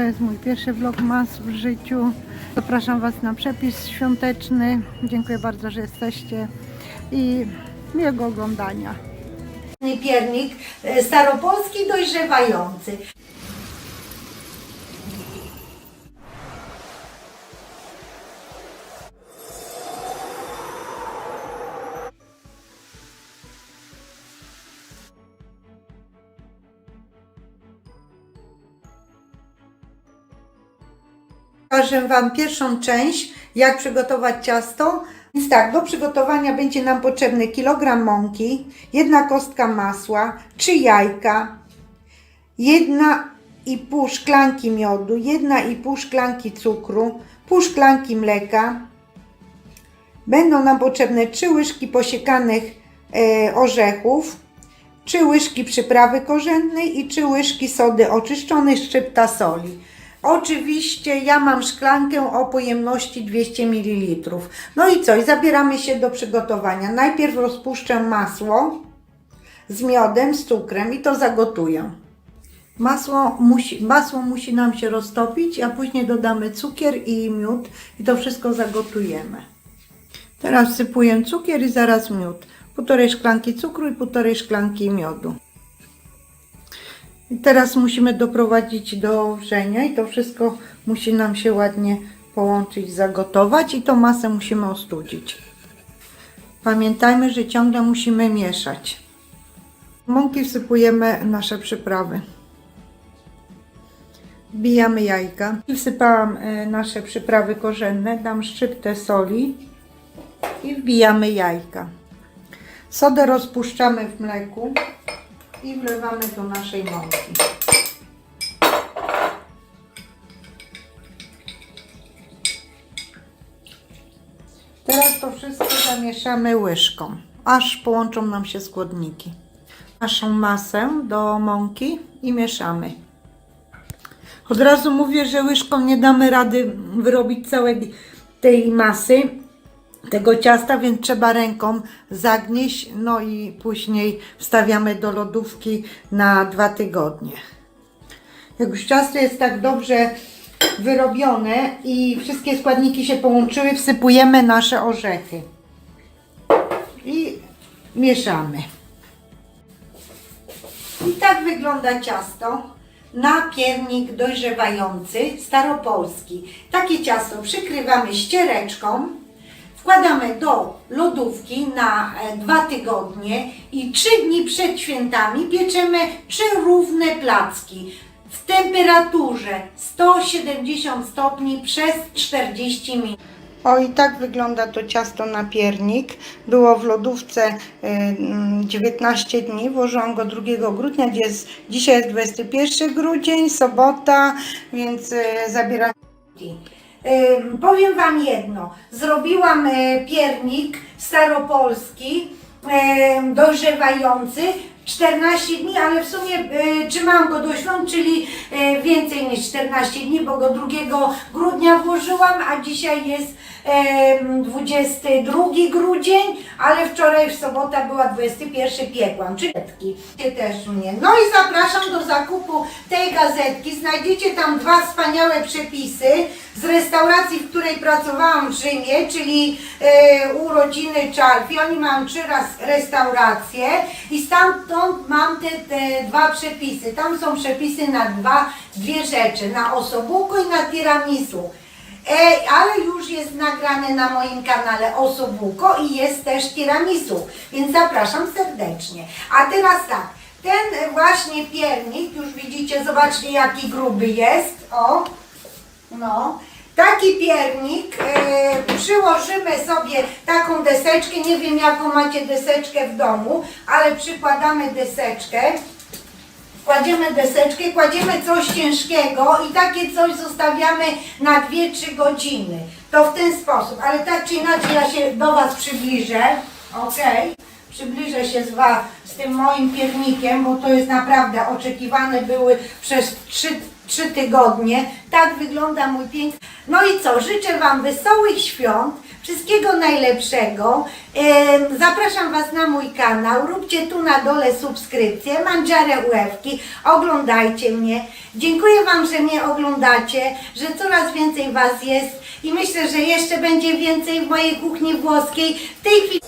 To jest mój pierwszy vlogmas w życiu. Zapraszam Was na przepis świąteczny. Dziękuję bardzo, że jesteście i miłego oglądania. piernik e, staropolski dojrzewający. Pokażę Wam pierwszą część, jak przygotować ciasto. Więc tak, do przygotowania będzie nam potrzebny kilogram mąki, jedna kostka masła, trzy jajka, jedna i pół szklanki miodu, jedna i pół szklanki cukru, pół szklanki mleka. Będą nam potrzebne trzy łyżki posiekanych e, orzechów, trzy łyżki przyprawy korzennej i trzy łyżki sody oczyszczonej, szczypta soli. Oczywiście ja mam szklankę o pojemności 200 ml. No i co? I zabieramy się do przygotowania. Najpierw rozpuszczę masło z miodem, z cukrem i to zagotuję. Masło musi, masło musi nam się roztopić, a później dodamy cukier i miód i to wszystko zagotujemy. Teraz wsypuję cukier i zaraz miód. Półtorej szklanki cukru i półtorej szklanki miodu. I teraz musimy doprowadzić do wrzenia i to wszystko musi nam się ładnie połączyć, zagotować i tą masę musimy ostudzić. Pamiętajmy, że ciągle musimy mieszać. Mąki wsypujemy nasze przyprawy. Wbijamy jajka. Wsypałam e, nasze przyprawy korzenne, dam szczyptę soli i wbijamy jajka. Sodę rozpuszczamy w mleku i wlewamy do naszej mąki. Teraz to wszystko zamieszamy łyżką, aż połączą nam się składniki. Naszą masę do mąki i mieszamy. Od razu mówię, że łyżką nie damy rady wyrobić całej tej masy, tego ciasta, więc trzeba ręką zagnieść, no i później wstawiamy do lodówki na dwa tygodnie. Jak już ciasto jest tak dobrze wyrobione i wszystkie składniki się połączyły, wsypujemy nasze orzechy i mieszamy. I tak wygląda ciasto na piernik dojrzewający staropolski. Takie ciasto przykrywamy ściereczką, wkładamy do lodówki na e, dwa tygodnie i trzy dni przed świętami pieczemy trzy równe placki w temperaturze 170 stopni przez 40 minut. O i tak wygląda to ciasto na piernik. Było w lodówce y, mm, 19 dni, włożyłam go 2 grudnia, gdzie jest, dzisiaj jest 21 grudzień, sobota, więc y, zabieram. Powiem Wam jedno, zrobiłam y, piernik staropolski, ym, dojrzewający, 14 dni, ale w sumie y, trzymałam go do świąt, czyli y, więcej niż 14 dni, bo go 2 grudnia włożyłam, a dzisiaj jest em, 22 grudzień, ale wczoraj w sobota była 21 piekłam, czyli gazetki też mnie. No i zapraszam do zakupu tej gazetki. Znajdziecie tam dwa wspaniałe przepisy z restauracji, w której pracowałam w Rzymie, czyli e, urodziny Czarfi. Oni mają trzy raz restaurację i stamtąd mam te, te dwa przepisy. Tam są przepisy na dwa, dwie rzeczy, na osobuco i na tiramisu. E, ale już jest nagrane na moim kanale Osobuco i jest też tiramisu, więc zapraszam serdecznie. A teraz tak, ten właśnie piernik, już widzicie, zobaczcie jaki gruby jest, o, no, taki piernik, e, przyłożymy sobie taką deseczkę, nie wiem jaką macie deseczkę w domu, ale przykładamy deseczkę, kładziemy deseczkę, kładziemy coś ciężkiego i takie coś zostawiamy na 2-3 godziny. To w ten sposób, ale tak czy inaczej ja się do Was przybliżę, ok? Przybliżę się z, wa, z tym moim piernikiem, bo to jest naprawdę oczekiwane były przez 3, 3 tygodnie. Tak wygląda mój piękny. No i co, życzę Wam wesołych świąt, Wszystkiego najlepszego. Zapraszam Was na mój kanał. Róbcie tu na dole subskrypcję. Mandziarę Łewki. Oglądajcie mnie. Dziękuję Wam, że mnie oglądacie, że coraz więcej Was jest i myślę, że jeszcze będzie więcej w mojej kuchni włoskiej. W tej chwili